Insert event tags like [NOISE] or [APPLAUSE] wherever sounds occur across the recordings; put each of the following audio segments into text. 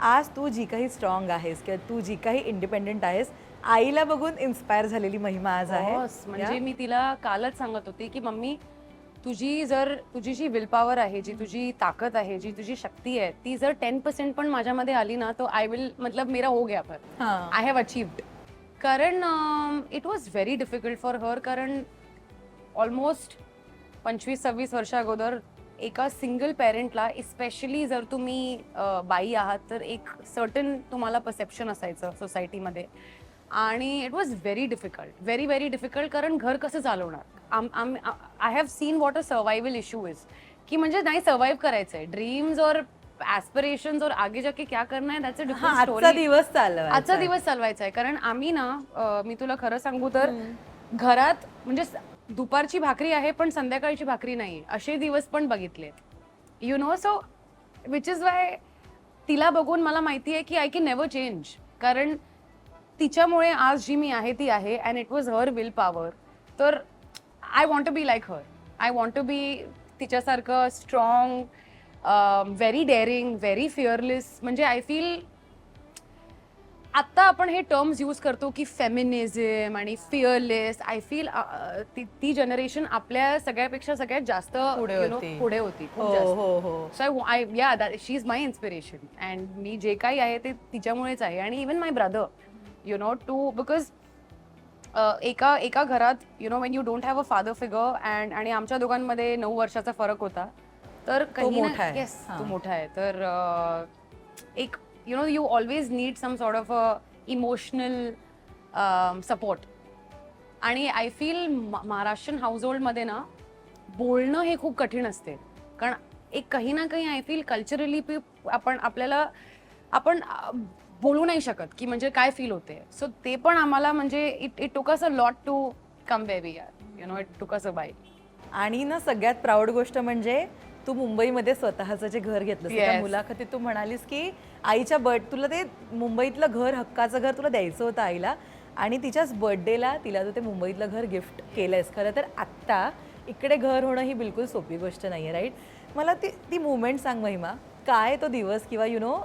आज तू जी काही स्ट्रॉंग आहेस किंवा तू जी काही इंडिपेंडेंट आहेस आईला बघून इन्स्पायर झालेली महिमा आज आहे. Boss, म्हणजे मी तिला कालच सांगत होते की मम्मी तुझी जर तुझी जी विल पॉवर आहे जी तुझी ताकद आहे जी तुझी शक्ती आहे ती जर टेन पर्सेंट पण माझ्यामध्ये आली ना तो आय विल मतलब मेरा हो गया पर. हा. आय हॅव अचीव्ड कारण it was very difficult for her कारण ऑलमोस्ट पंचवीस सव्वीस वर्षा अगोदर एका सिंगल पेरेंटला इस्पेशली जर तुम्ही बाई आहात तर एक सर्टन तुम्हाला परसेप्शन असायचं सोसायटीमध्ये आणि it was very difficult very very difficult कारण घर कसं चालवणार? I have seen what a survival issue is की म्हणजे नाही सर्व्हाइव्ह करायचं आहे ड्रीम्स और ऍस्पिरेशन्स और आगे जाके क्या करना है? दॅट्स अ हा डिफरंट आजचा दिवस आजचा दिवस चालवायचा आहे. कारण आम्ही ना मी तुला खरं सांगू तर घरात म्हणजे स- दुपारची भाकरी आहे पण संध्याकाळची भाकरी नाही. असे दिवस पण बघितले. You know so which is why तिला बघून मला माहिती आहे की आय कॅन नेव्हर चेंज कारण तिच्यामुळे आज जी मी आहे ती आहे and it was her will power तर I want to be like her I want to be तिच्यासारखं strong very daring very fearless म्हणजे आय फील आत्ता आपण हे टर्म्स यूज करतो की फेमिनिझम आणि फिअरलेस आय फील ती जनरेशन आपल्या सगळ्यापेक्षा सगळ्यात जास्त पुढे होती. हो हो हो. So I yeah she is my inspiration and मी जे काही आहे ते तिच्यामुळेच आहे. आणि even my brother you know too because एका एका घरात you know when you don't have a father figure and आणि आमच्या दोघांमध्ये नऊ वर्षाचा फरक होता तर काही मोठा आहे. तर अ, you know you always need some sort of a emotional support आणि आय फील महाराष्ट्रीयन हाऊसहोल्डमध्ये ना बोलणं हे खूप कठीण असते. कारण एक काही ना काही आय फील कल्चरली आपण आपल्याला आपण बोलू नाही शकत की म्हणजे काय फील होते. सो ते पण आम्हाला म्हणजे it it took us a lot to come way we are you know it took us a by आणि ना सगळ्यात प्राऊड गोष्ट म्हणजे तू मुंबईमध्ये स्वतःचं जे घर घेतलं त्या. मुलाखतीत तू म्हणालीस की आईच्या बर्थ तुला ते मुंबईतलं घर हक्काचं घर तुला द्यायचं होतं आईला आणि तिच्याच बर्थडेला तिला तू ते मुंबईतलं घर गिफ्ट केलंयस खरं तर आत्ता इकडे घर होणं ही बिलकुल सोपी गोष्ट नाही आहे राईट मला ती ती मुवमेंट सांग महिमा काय तो दिवस किंवा यु नो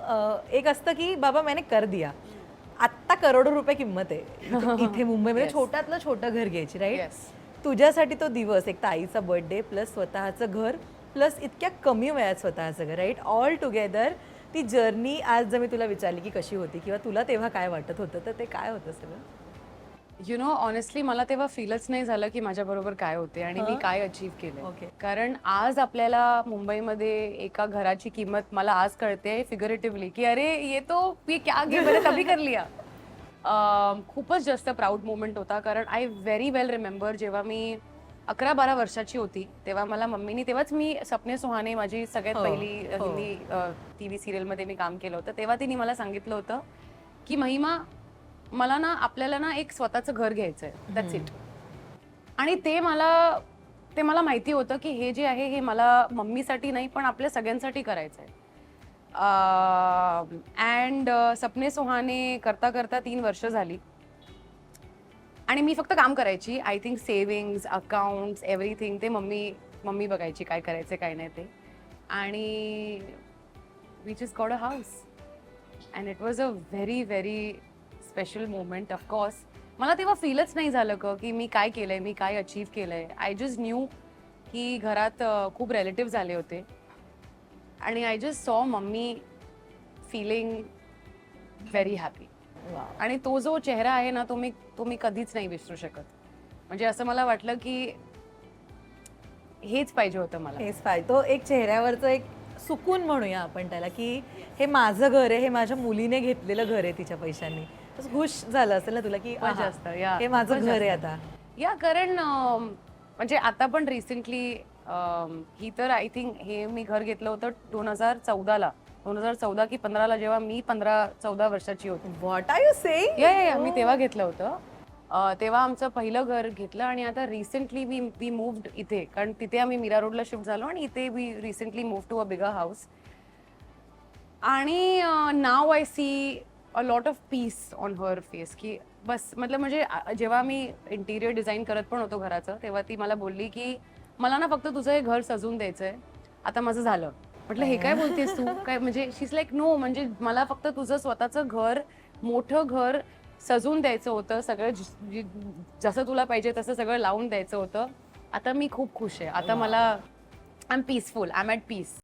एक असतं की बाबा मैंने कर दिया आत्ता करोडो रुपये किंमत आहे [LAUGHS] इथे- मुंबईमध्ये. छोट्यातलं छोटं घर घ्यायची राईट. तुझ्यासाठी तो दिवस एक तर आईचा बर्थडे प्लस स्वतःचं घर प्लस इतक्या कमी वयात स्वतःचं घर राईट ऑल टुगेदर ती जर्नी आज जर मी तुला विचारली की कशी होती किंवा तुला तेव्हा काय वाटत होतं तर ते काय होतं सगळं यु नो ऑनेस्टली मला तेव्हा फीलच नाही झालं की माझ्याबरोबर काय होते आणि मी? काय अचीव केलं Okay. कारण आज आपल्याला मुंबईमध्ये एका घराची किंमत मला आज कळते फिगरेटिव्हली की अरे ये तो ये क्या गे मैंने तभी कर लिया [LAUGHS] खूपच जास्त प्राऊड मोमेंट होता कारण आय व्हेरी वेल रिमेंबर जेव्हा मी अकरा बारा वर्षाची होती तेव्हा मला मम्मीनी तेव्हाच मी सपने सुहाने माझी सगळ्यात हो, पहिली हो. हिंदी टी व्ही सिरियलमध्ये मी काम केलं होतं तेव्हा तिने मला सांगितलं होतं की महिमा मला ना आपल्याला ना एक स्वतःचं घर घ्यायचंय दॅट्स इट आणि ते मला ते मला माहिती होतं की हे जे आहे हे मला मम्मीसाठी नाही पण आपल्या सगळ्यांसाठी करायचं आहे अँड सपने सुहाने करता करता तीन वर्ष झाली आणि मी फक्त काम करायची. I think savings accounts everything ते मम्मी मम्मी बघायची काय करायचं काय नाही ते. आणि which is got a house and it was a very very special moment of course मला तेव्हा फीलच नाही झालं क की मी काय केलं आहे मी काय अचीव आहे आय जस्ट न्यू की घरात खूप रिलेटिव्ह झाले होते. आणि I just saw mummy feeling very happy आणि तो जो चेहरा आहे ना तो मी तो मी कधीच नाही विसरू शकत. म्हणजे असं मला वाटलं की हेच पाहिजे होतं मला. हेच पाहिजे. तो एक चेहऱ्यावरचं एक सुकून म्हणूया आपण त्याला की हे माझं घर आहे हे माझ्या मुलीने घेतलेलं घर आहे तिच्या पैशांनी. तसं खुश झालं असेल ना तुला की आहा, जास्त, या, हे माझं घर आहे. आता. या कारण अं, म्हणजे आता पण रिसेंटली ही तर आय थिंक हे मी घर घेतलं होतं दोन हजार चौदाला. दोन हजार चौदा की पंधराला जेव्हा मी पंधरा चौदा वर्षाची होती. व्हॉट आर यू सेइंग या या, मी तेव्हा घेतलं होतं. अं, तेव्हा आमचं पहिलं घर घेतलं आणि आता रिसेंटली वी वी मुव्ड इथे. कारण तिथे आम्ही मीरा रोडला शिफ्ट झालो आणि इथे we recently move to a bigger house आणि नाव I see a lot of peace on her face की बस मतलब म्हणजे जेव्हा मी इंटिरियर डिझाईन करत पण होतो घराचं तेव्हा ती मला बोलली की मला ना फक्त तुझं हे घर सजवून द्यायचंय. आता माझं झालं. म्हटलं हे काय बोलतेस तू? काय म्हणजे शीज लाईक नो म्हणजे मला फक्त तुझं स्वतःचं घर मोठं घर सजवून द्यायचं होतं सगळं ज- जी- जसं तुला पाहिजे तसं सगळं लावून द्यायचं होतं. आता मी खूप खुश आहे. आता मला I am peaceful I am at peace